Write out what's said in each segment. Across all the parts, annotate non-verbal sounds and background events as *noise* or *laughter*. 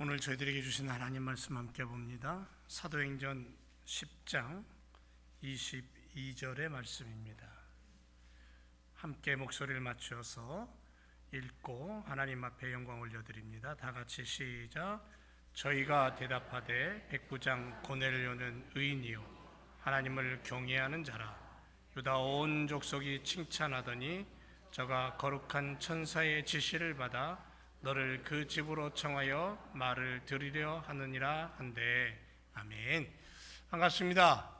오늘 저희들에게 주신 하나님 말씀 함께 봅니다. 사도행전 10장 22절의 말씀입니다. 함께 목소리를 맞추어서 읽고 하나님 앞에 영광 올려드립니다. 다 같이 시작. 저희가 대답하되 백부장 고넬료는 의인이요 하나님을 경외하는 자라 유다 온 족속이 칭찬하더니 저가 거룩한 천사의 지시를 받아 너를 그 집으로 청하여 말을 들으려 하느니라 한데 아멘. 반갑습니다.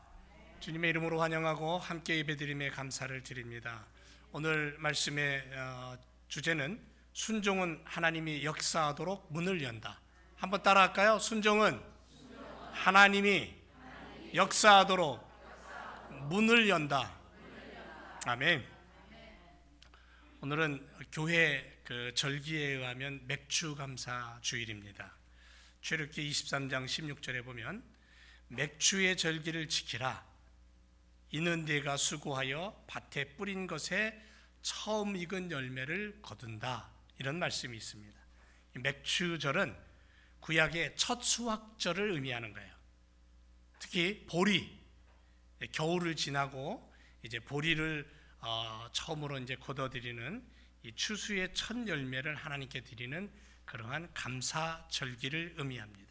주님의 이름으로 환영하고 함께 예배드림에 감사를 드립니다. 오늘 말씀의 어, 주제는 순종은 하나님이 역사하도록 문을 연다. 한번 따라할까요? 순종은 하나님이 역사하도록 문을 연다. 아멘. 오늘은 교회 그 절기에 의하면 맥주 감사 주일입니다. 출애굽기 23장 16절에 보면 맥주의 절기를 지키라. 이는 네가 수고하여 밭에 뿌린 것에 처음 익은 열매를 거둔다. 이런 말씀이 있습니다. 이 맥주절은 구약의 첫 수확절을 의미하는 거예요. 특히 보리 겨울을 지나고 이제 보리를 어, 처음으로 이제 거둬들이는 이 추수의 첫 열매를 하나님께 드리는 그러한 감사 절기를 의미합니다.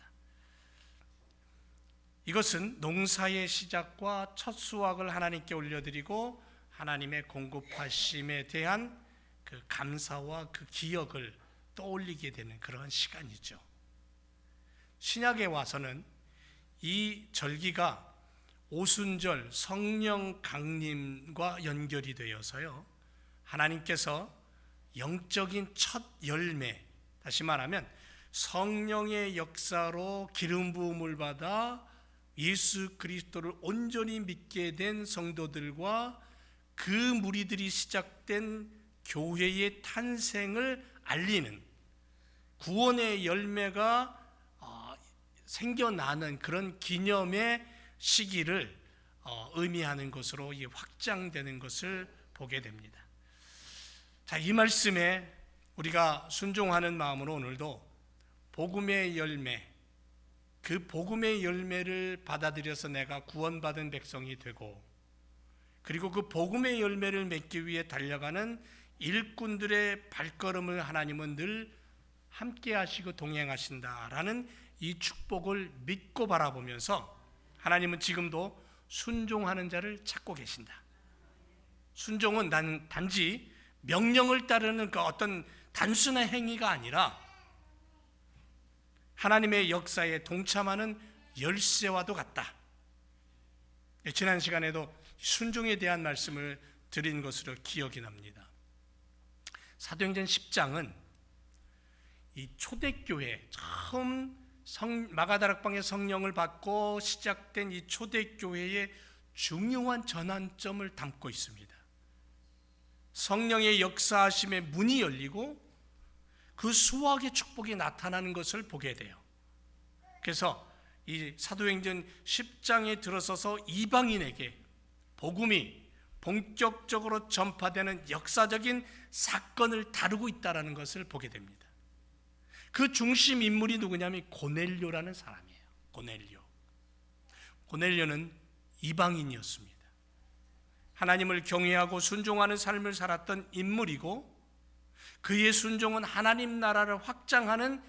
이것은 농사의 시작과 첫 수확을 하나님께 올려드리고 하나님의 공급하심에 대한 그 감사와 그 기억을 떠올리게 되는 그러한 시간이죠. 신약에 와서는 이 절기가 오순절 성령 강림과 연결이 되어서요. 하나님께서 영적인 첫 열매, 다시 말하면 성령의 역사로 기름 부음을 받아 예수 그리스도를 온전히 믿게 된 성도들과 그 무리들이 시작된 교회의 탄생을 알리는 구원의 열매가 어, 생겨나는 그런 기념의 시기를 어, 의미하는 것으로 확장되는 것을 보게 됩니다. 자, 이 말씀에 우리가 순종하는 마음으로 오늘도 복음의 열매, 그 복음의 열매를 받아들여서 내가 구원받은 백성이 되고, 그리고 그 복음의 열매를 맺기 위해 달려가는 일꾼들의 발걸음을 하나님은 늘 함께 하시고 동행하신다라는 이 축복을 믿고 바라보면서 하나님은 지금도 순종하는 자를 찾고 계신다. 순종은 난 단지 명령을 따르는 그 어떤 단순한 행위가 아니라 하나님의 역사에 동참하는 열쇠와도 같다. 네, 지난 시간에도 순종에 대한 말씀을 드린 것으로 기억이 납니다. 사도행전 10장은 이 초대교회 처음 성, 마가다락방의 성령을 받고 시작된 이 초대교회의 중요한 전환점을 담고 있습니다. 성령의 역사하심의 문이 열리고 그 수확의 축복이 나타나는 것을 보게 돼요. 그래서 이 사도행전 10장에 들어서서 이방인에게 복음이 본격적으로 전파되는 역사적인 사건을 다루고 있다는 것을 보게 됩니다. 그 중심 인물이 누구냐면 고넬료라는 사람이에요. 고넬료. 고넬료는 이방인이었습니다. 하나님을 경외하고 순종하는 삶을 살았던 인물이고 그의 순종은 하나님 나라를 확장하는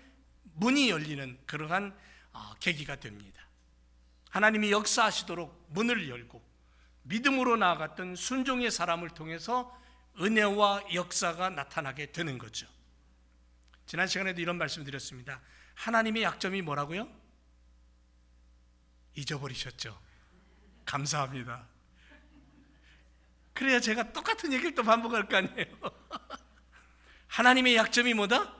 문이 열리는 그러한 어, 계기가 됩니다. 하나님이 역사하시도록 문을 열고 믿음으로 나아갔던 순종의 사람을 통해서 은혜와 역사가 나타나게 되는 거죠. 지난 시간에도 이런 말씀 드렸습니다. 하나님의 약점이 뭐라고요? 잊어버리셨죠. 감사합니다. 그래야 제가 똑같은 얘기를 또 반복할 거 아니에요. *laughs* 하나님의 약점이 뭐다?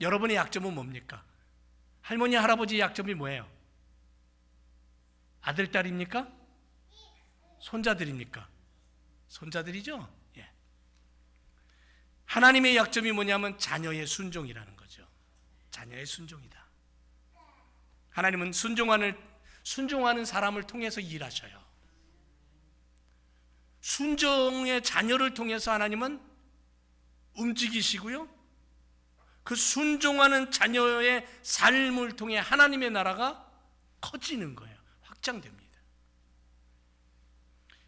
여러분의 약점은 뭡니까? 할머니, 할아버지의 약점이 뭐예요? 아들, 딸입니까? 손자들입니까? 손자들이죠? 예. 하나님의 약점이 뭐냐면 자녀의 순종이라는 거죠. 자녀의 순종이다. 하나님은 순종하는, 순종하는 사람을 통해서 일하셔요. 순종의 자녀를 통해서 하나님은 움직이시고요. 그 순종하는 자녀의 삶을 통해 하나님의 나라가 커지는 거예요. 확장됩니다.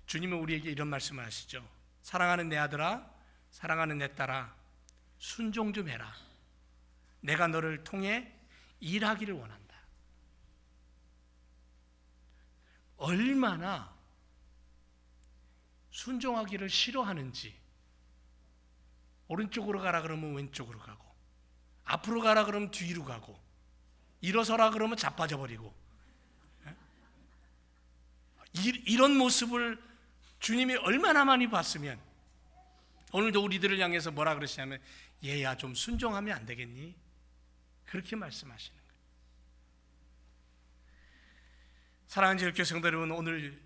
주님은 우리에게 이런 말씀을 하시죠. 사랑하는 내 아들아, 사랑하는 내 딸아, 순종 좀 해라. 내가 너를 통해 일하기를 원한다. 얼마나 순종하기를 싫어하는지 오른쪽으로 가라 그러면 왼쪽으로 가고 앞으로 가라 그러면 뒤로 가고 일어서라 그러면 자빠져 버리고 예? 이- 이런 모습을 주님이 얼마나 많이 봤으면 오늘도 우리들을 향해서 뭐라 그러시냐면 얘야 좀 순종하면 안 되겠니? 그렇게 말씀하시는 거예요. 사랑하는 제일교 성도 여러분 오늘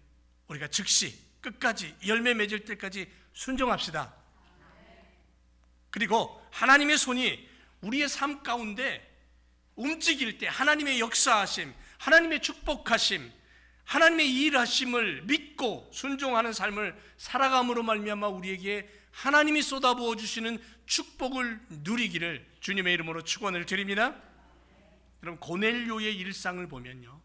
우리가 즉시 끝까지 열매 맺을 때까지 순종합시다. 그리고 하나님의 손이 우리의 삶 가운데 움직일 때 하나님의 역사하심, 하나님의 축복하심, 하나님의 일하심을 믿고 순종하는 삶을 살아감으로 말미암아 우리에게 하나님이 쏟아부어 주시는 축복을 누리기를 주님의 이름으로 축원을 드립니다. 그럼 고넬료의 일상을 보면요.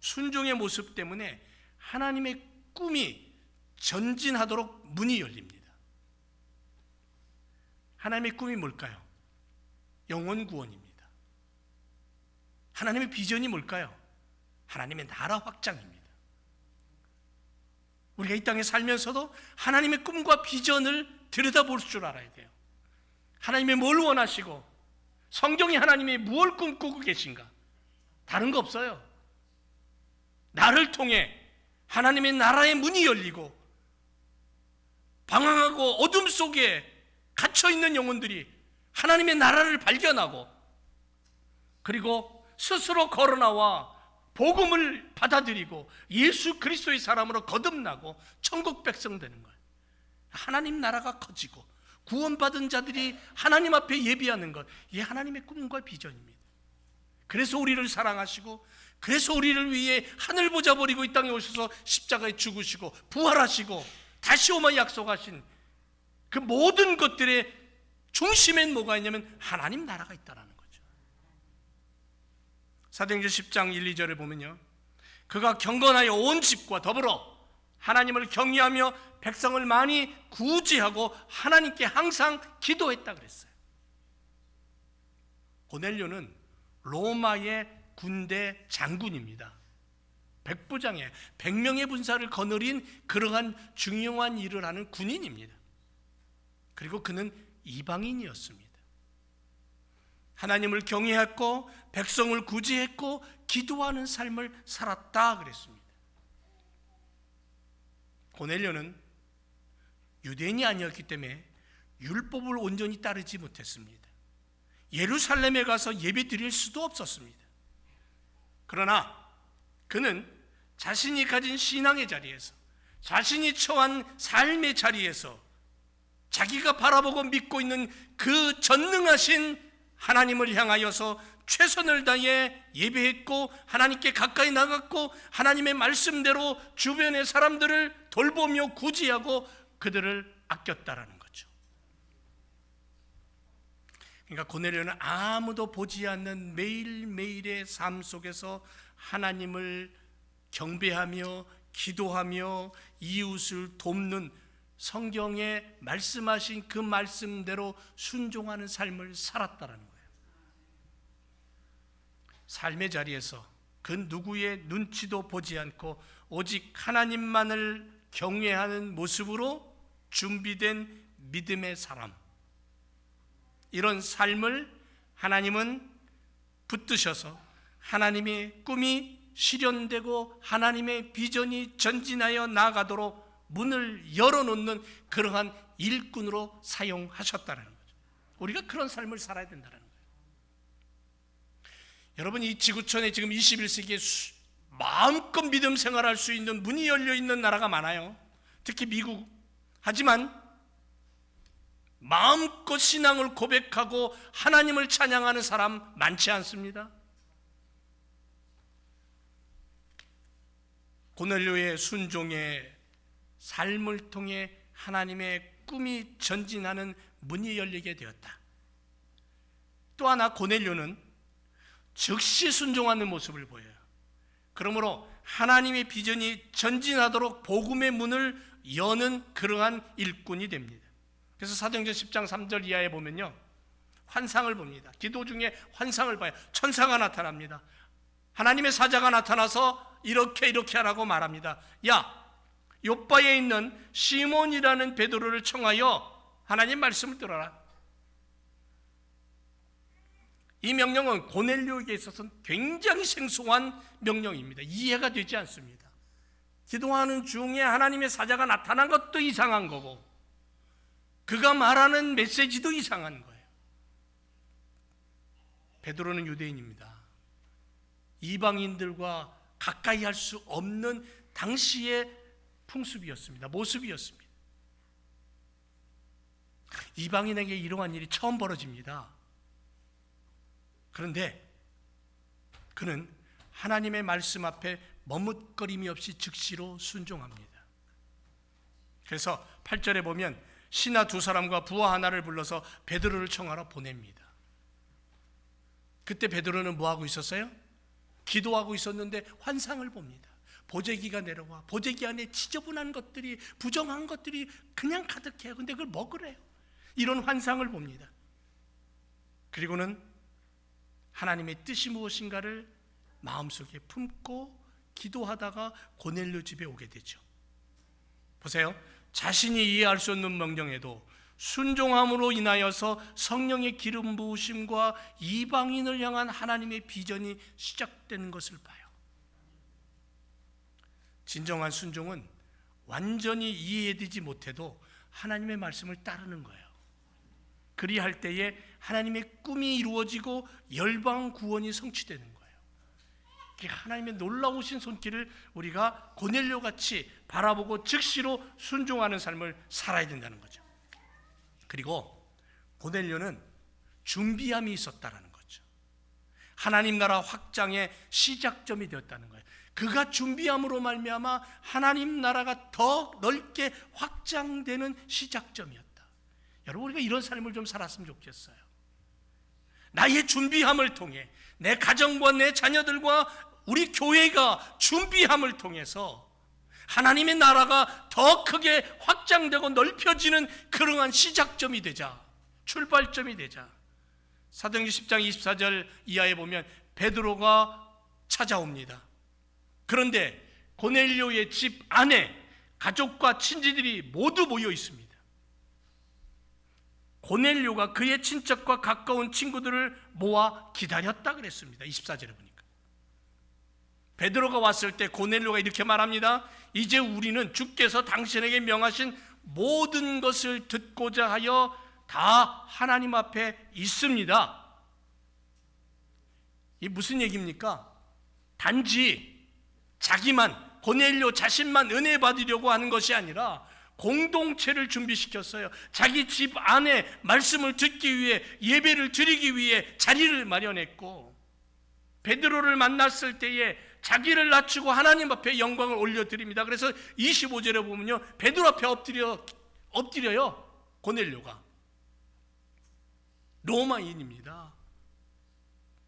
순종의 모습 때문에 하나님의 꿈이 전진하도록 문이 열립니다. 하나님의 꿈이 뭘까요? 영원 구원입니다. 하나님의 비전이 뭘까요? 하나님의 나라 확장입니다. 우리가 이 땅에 살면서도 하나님의 꿈과 비전을 들여다볼 줄 알아야 돼요. 하나님이 뭘 원하시고 성경이 하나님이 무엇을 꿈꾸고 계신가? 다른 거 없어요. 나를 통해 하나님의 나라의 문이 열리고 방황하고 어둠 속에 갇혀 있는 영혼들이 하나님의 나라를 발견하고 그리고 스스로 걸어 나와 복음을 받아들이고 예수 그리스도의 사람으로 거듭나고 천국 백성 되는 거예요. 하나님 나라가 커지고 구원받은 자들이 하나님 앞에 예비하는 것, 이 하나님의 꿈과 비전입니다. 그래서 우리를 사랑하시고 그래서 우리를 위해 하늘 보자 버리고 이 땅에 오셔서 십자가에 죽으시고 부활하시고 다시 오마 약속하신 그 모든 것들의 중심엔 뭐가 있냐면 하나님 나라가 있다라는. 사도행전 10장 1, 2절을 보면요. 그가 경건하여 온 집과 더불어 하나님을 경외하며 백성을 많이 구제하고 하나님께 항상 기도했다 그랬어요. 고넬료는 로마의 군대 장군입니다. 백부장에 100명의 군사를 거느린 그러한 중요한 일을 하는 군인입니다. 그리고 그는 이방인이었습니다. 하나님을 경외했고 백성을 구제했고 기도하는 삶을 살았다 그랬습니다. 고넬료는 유대인이 아니었기 때문에 율법을 온전히 따르지 못했습니다. 예루살렘에 가서 예배 드릴 수도 없었습니다. 그러나 그는 자신이 가진 신앙의 자리에서 자신이 처한 삶의 자리에서 자기가 바라보고 믿고 있는 그 전능하신 하나님을 향하여서 최선을 다해 예배했고 하나님께 가까이 나갔고 하나님의 말씀대로 주변의 사람들을 돌보며 구제하고 그들을 아꼈다라는 거죠. 그러니까 고넬료는 아무도 보지 않는 매일매일의 삶 속에서 하나님을 경배하며 기도하며 이웃을 돕는 성경에 말씀하신 그 말씀대로 순종하는 삶을 살았다라는 거예요. 삶의 자리에서 그 누구의 눈치도 보지 않고 오직 하나님만을 경외하는 모습으로 준비된 믿음의 사람. 이런 삶을 하나님은 붙드셔서 하나님의 꿈이 실현되고 하나님의 비전이 전진하여 나가도록 문을 열어놓는 그러한 일꾼으로 사용하셨다는 거죠. 우리가 그런 삶을 살아야 된다는 거예요. 여러분 이 지구촌에 지금 21세기에 수, 마음껏 믿음 생활할 수 있는 문이 열려 있는 나라가 많아요. 특히 미국. 하지만 마음껏 신앙을 고백하고 하나님을 찬양하는 사람 많지 않습니다. 고넬료의 순종의 삶을 통해 하나님의 꿈이 전진하는 문이 열리게 되었다. 또 하나 고넬료는 즉시 순종하는 모습을 보여요. 그러므로 하나님의 비전이 전진하도록 복음의 문을 여는 그러한 일꾼이 됩니다. 그래서 사도행전 10장 3절 이하에 보면요. 환상을 봅니다. 기도 중에 환상을 봐요. 천사가 나타납니다. 하나님의 사자가 나타나서 이렇게 이렇게 하라고 말합니다. 야, 요바에 있는 시몬이라는 베드로를 청하여 하나님 말씀을 들어라. 이 명령은 고넬료에게 있어서는 굉장히 생소한 명령입니다. 이해가 되지 않습니다. 기도하는 중에 하나님의 사자가 나타난 것도 이상한 거고, 그가 말하는 메시지도 이상한 거예요. 베드로는 유대인입니다. 이방인들과 가까이 할 수 없는 당시의 풍습이었습니다. 모습이었습니다. 이방인에게 이러한 일이 처음 벌어집니다. 그런데 그는 하나님의 말씀 앞에 머뭇거림이 없이 즉시로 순종합니다. 그래서 8절에 보면 신하 두 사람과 부하 하나를 불러서 베드로를 청하러 보냅니다. 그때 베드로는 뭐 하고 있었어요? 기도하고 있었는데 환상을 봅니다. 보재기가 내려와 보재기 안에 지저분한 것들이 부정한 것들이 그냥 가득해요. 근데 그걸 먹으래요. 이런 환상을 봅니다. 그리고는 하나님의 뜻이 무엇인가를 마음속에 품고 기도하다가 고넬료 집에 오게 되죠. 보세요. 자신이 이해할 수 없는 명령에도 순종함으로 인하여서 성령의 기름 부으심과 이방인을 향한 하나님의 비전이 시작되는 것을 봐요. 진정한 순종은 완전히 이해되지 못해도 하나님의 말씀을 따르는 거예요. 그리할 때에 하나님의 꿈이 이루어지고 열방 구원이 성취되는 거예요. 하나님의 놀라우신 손길을 우리가 고넬료 같이 바라보고 즉시로 순종하는 삶을 살아야 된다는 거죠. 그리고 고넬료는 준비함이 있었다라는 거죠. 하나님 나라 확장의 시작점이 되었다는 거예요. 그가 준비함으로 말미암아 하나님 나라가 더 넓게 확장되는 시작점이었다. 여러분 우리가 이런 삶을 좀 살았으면 좋겠어요. 나의 준비함을 통해 내 가정과 내 자녀들과 우리 교회가 준비함을 통해서 하나님의 나라가 더 크게 확장되고 넓혀지는 그러한 시작점이 되자 출발점이 되자 사도행전 10장 24절 이하에 보면 베드로가 찾아옵니다. 그런데 고넬료의 집 안에 가족과 친지들이 모두 모여 있습니다. 고넬료가 그의 친척과 가까운 친구들을 모아 기다렸다 그랬습니다. 24절에 보니까. 베드로가 왔을 때 고넬료가 이렇게 말합니다. 이제 우리는 주께서 당신에게 명하신 모든 것을 듣고자 하여 다 하나님 앞에 있습니다. 이 무슨 얘기입니까? 단지 자기만 고넬료 자신만 은혜 받으려고 하는 것이 아니라 공동체를 준비시켰어요. 자기 집 안에 말씀을 듣기 위해 예배를 드리기 위해 자리를 마련했고 베드로를 만났을 때에 자기를 낮추고 하나님 앞에 영광을 올려드립니다. 그래서 25절에 보면요. 베드로 앞에 엎드려, 엎드려요. 고넬료가. 로마인입니다.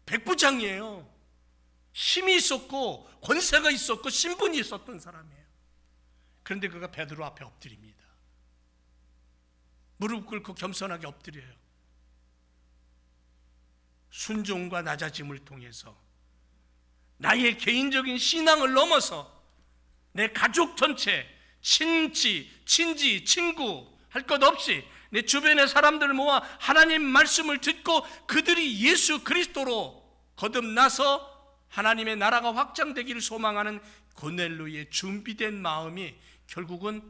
백부장이에요. 힘이 있었고, 권세가 있었고, 신분이 있었던 사람이에요. 그런데 그가 베드로 앞에 엎드립니다. 무릎 꿇고 겸손하게 엎드려요. 순종과 낮아짐을 통해서 나의 개인적인 신앙을 넘어서 내 가족 전체, 친지, 친지, 친구 할 것 없이 내 주변의 사람들을 모아 하나님 말씀을 듣고 그들이 예수 그리스도로 거듭나서 하나님의 나라가 확장되기를 소망하는 고넬로의 준비된 마음이 결국은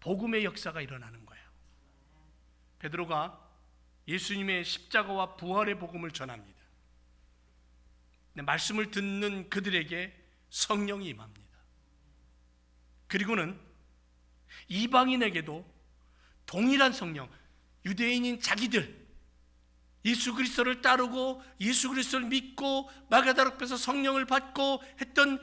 복음의 역사가 일어나는 거예요. 베드로가 예수님의 십자가와 부활의 복음을 전합니다. 말씀을 듣는 그들에게 성령이 임합니다. 그리고는 이방인에게도 동일한 성령, 유대인인 자기들, 예수 그리스도를 따르고 예수 그리스도를 믿고 마가다락에서 성령을 받고 했던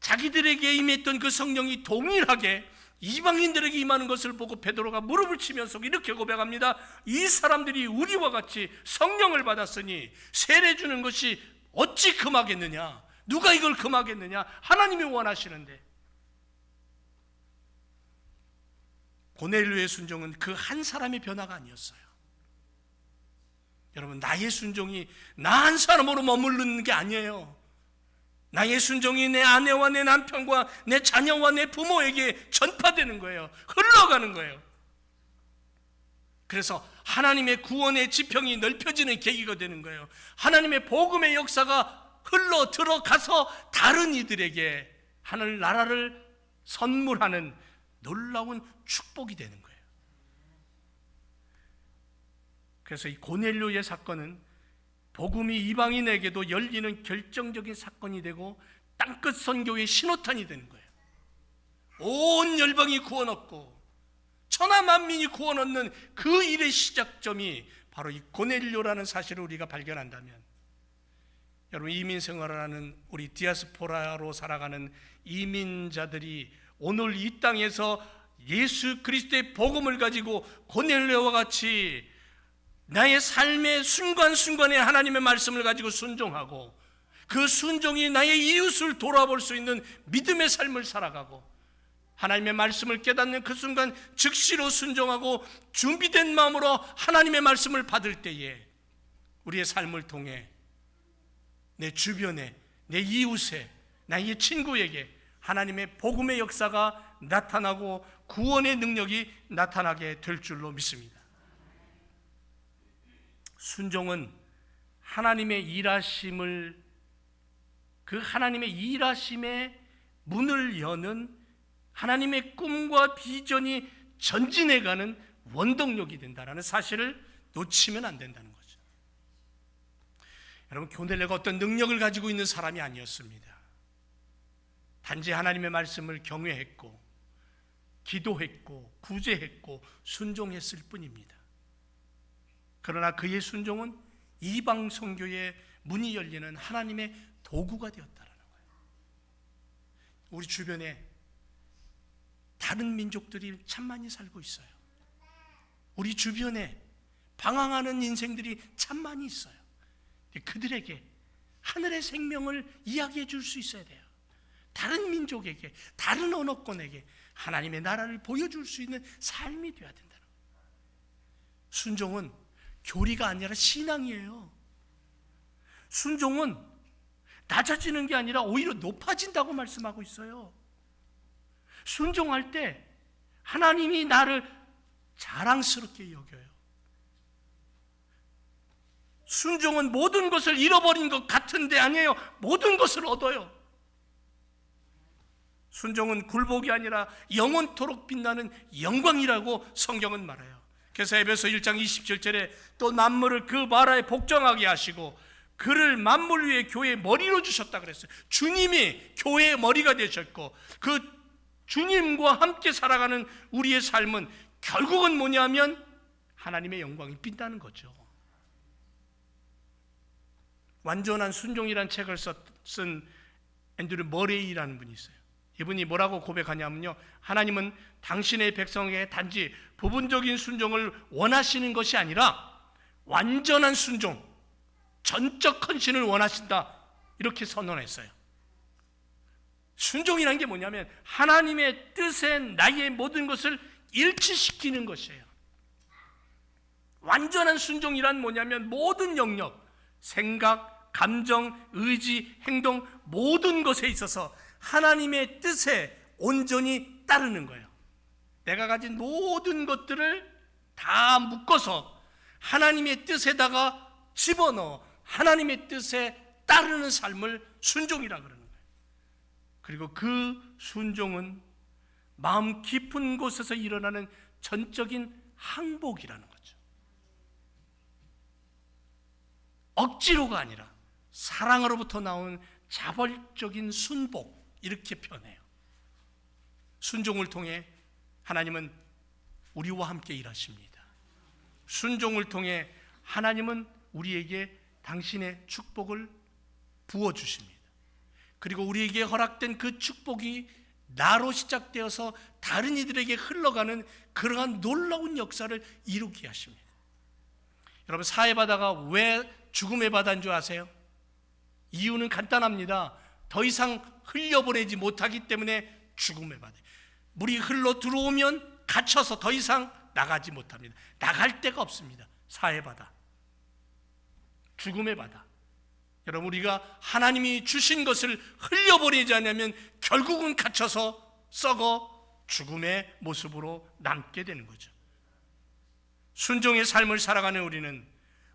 자기들에게 임했던 그 성령이 동일하게 이방인들에게 임하는 것을 보고 베드로가 무릎을 치면서 이렇게 고백합니다. 이 사람들이 우리와 같이 성령을 받았으니 세례 주는 것이 어찌 금하겠느냐? 누가 이걸 금하겠느냐? 하나님이 원하시는데. 고넬료의 순종은 그 한 사람의 변화가 아니었어요. 여러분, 나의 순종이 나 한 사람으로 머무르는 게 아니에요. 나의 순종이 내 아내와 내 남편과 내 자녀와 내 부모에게 전파되는 거예요. 흘러가는 거예요. 그래서 하나님의 구원의 지평이 넓혀지는 계기가 되는 거예요. 하나님의 복음의 역사가 흘러 들어가서 다른 이들에게 하늘 나라를 선물하는 놀라운 축복이 되는 거예요. 그래서 이 고넬료의 사건은 복음이 이방인에게도 열리는 결정적인 사건이 되고 땅끝 선교의 신호탄이 되는 거예요. 온 열방이 구원 얻고 천하 만민이 구원 얻는 그 일의 시작점이 바로 이 고넬료라는 사실을 우리가 발견한다면 여러분 이민 생활을 하는 우리 디아스포라로 살아가는 이민자들이 오늘 이 땅에서 예수 그리스도의 복음을 가지고 고넬료와 같이 나의 삶의 순간순간에 하나님의 말씀을 가지고 순종하고 그 순종이 나의 이웃을 돌아볼 수 있는 믿음의 삶을 살아가고 하나님의 말씀을 깨닫는 그 순간 즉시로 순종하고 준비된 마음으로 하나님의 말씀을 받을 때에 우리의 삶을 통해 내 주변에 내 이웃에 나의 친구에게 하나님의 복음의 역사가 나타나고 구원의 능력이 나타나게 될 줄로 믿습니다. 순종은 하나님의 일하심을 그 하나님의 일하심의 문을 여는 하나님의 꿈과 비전이 전진해가는 원동력이 된다는 사실을 놓치면 안 된다는 거죠. 여러분 교넬레가 어떤 능력을 가지고 있는 사람이 아니었습니다. 단지 하나님의 말씀을 경외했고 기도했고 구제했고 순종했을 뿐입니다. 그러나 그의 순종은 이방 선교의 문이 열리는 하나님의 도구가 되었다라는 거예요. 우리 주변에 다른 민족들이 참 많이 살고 있어요. 우리 주변에 방황하는 인생들이 참 많이 있어요. 그들에게 하늘의 생명을 이야기해 줄 수 있어야 돼요. 다른 민족에게, 다른 언어권에게 하나님의 나라를 보여줄 수 있는 삶이 되어야 된다는 거예요. 순종은 교리가 아니라 신앙이에요. 순종은 낮아지는 게 아니라 오히려 높아진다고 말씀하고 있어요. 순종할 때 하나님이 나를 자랑스럽게 여겨요. 순종은 모든 것을 잃어버린 것 같은데 아니에요. 모든 것을 얻어요. 순종은 굴복이 아니라 영원토록 빛나는 영광이라고 성경은 말해요. 그래서 에베소 1장 27절에 또 만물을 그 바라에 복종하게 하시고 그를 만물 위에 교회의 머리로 주셨다 그랬어요. 주님이 교회의 머리가 되셨고 그 주님과 함께 살아가는 우리의 삶은 결국은 뭐냐면 하나님의 영광이 빈다는 거죠. 완전한 순종이란 책을 쓴 앤드류 머레이라는 분이 있어요. 이분이 뭐라고 고백하냐면요. 하나님은 당신의 백성에게 단지 부분적인 순종을 원하시는 것이 아니라 완전한 순종, 전적 헌신을 원하신다. 이렇게 선언했어요. 순종이라는 게 뭐냐면 하나님의 뜻에 나의 모든 것을 일치시키는 것이에요. 완전한 순종이란 뭐냐면 모든 영역, 생각, 감정, 의지, 행동 모든 것에 있어서 하나님의 뜻에 온전히 따르는 거예요. 내가 가진 모든 것들을 다 묶어서 하나님의 뜻에다가 집어넣어 하나님의 뜻에 따르는 삶을 순종이라 그러는 거예요. 그리고 그 순종은 마음 깊은 곳에서 일어나는 전적인 항복이라는 거죠. 억지로가 아니라 사랑으로부터 나온 자발적인 순복. 이렇게 표현해요. 순종을 통해 하나님은 우리와 함께 일하십니다. 순종을 통해 하나님은 우리에게 당신의 축복을 부어 주십니다. 그리고 우리에게 허락된 그 축복이 나로 시작되어서 다른 이들에게 흘러가는 그러한 놀라운 역사를 이루게 하십니다. 여러분 사회 바다가 왜 죽음의 바다인 줄 아세요? 이유는 간단합니다. 더 이상 흘려보내지 못하기 때문에 죽음의 바다. 물이 흘러 들어오면 갇혀서 더 이상 나가지 못합니다. 나갈 데가 없습니다. 사회 바다. 죽음의 바다. 여러분 우리가 하나님이 주신 것을 흘려보내지 않으면 결국은 갇혀서 썩어 죽음의 모습으로 남게 되는 거죠. 순종의 삶을 살아가는 우리는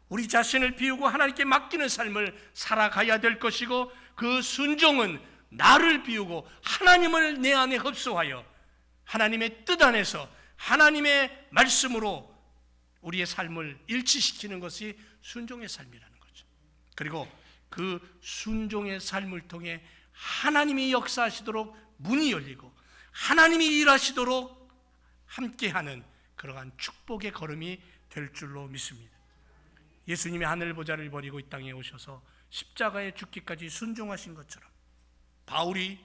우리 자신을 비우고 하나님께 맡기는 삶을 살아가야 될 것이고 그 순종은 나를 비우고 하나님을 내 안에 흡수하여 하나님의 뜻 안에서 하나님의 말씀으로 우리의 삶을 일치시키는 것이 순종의 삶이라는 거죠. 그리고 그 순종의 삶을 통해 하나님이 역사하시도록 문이 열리고 하나님이 일하시도록 함께하는 그러한 축복의 걸음이 될 줄로 믿습니다. 예수님이 하늘 보좌를 버리고 이 땅에 오셔서 십자가에 죽기까지 순종하신 것처럼 바울이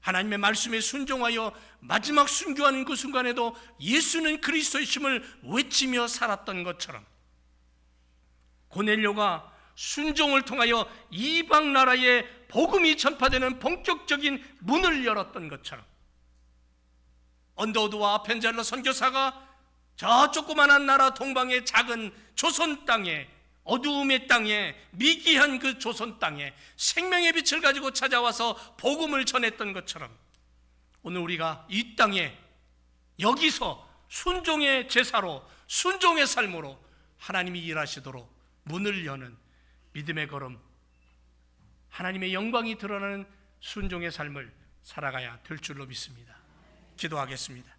하나님의 말씀에 순종하여 마지막 순교하는 그 순간에도 예수는 그리스도이심을 외치며 살았던 것처럼 고넬료가 순종을 통하여 이방 나라에 복음이 전파되는 본격적인 문을 열었던 것처럼 언더우드와 펜젤러 선교사가 저 조그만한 나라 동방의 작은 조선 땅에 어두움의 땅에 미기한 그 조선 땅에 생명의 빛을 가지고 찾아와서 복음을 전했던 것처럼 오늘 우리가 이 땅에 여기서 순종의 제사로 순종의 삶으로 하나님이 일하시도록 문을 여는 믿음의 걸음 하나님의 영광이 드러나는 순종의 삶을 살아가야 될 줄로 믿습니다. 기도하겠습니다.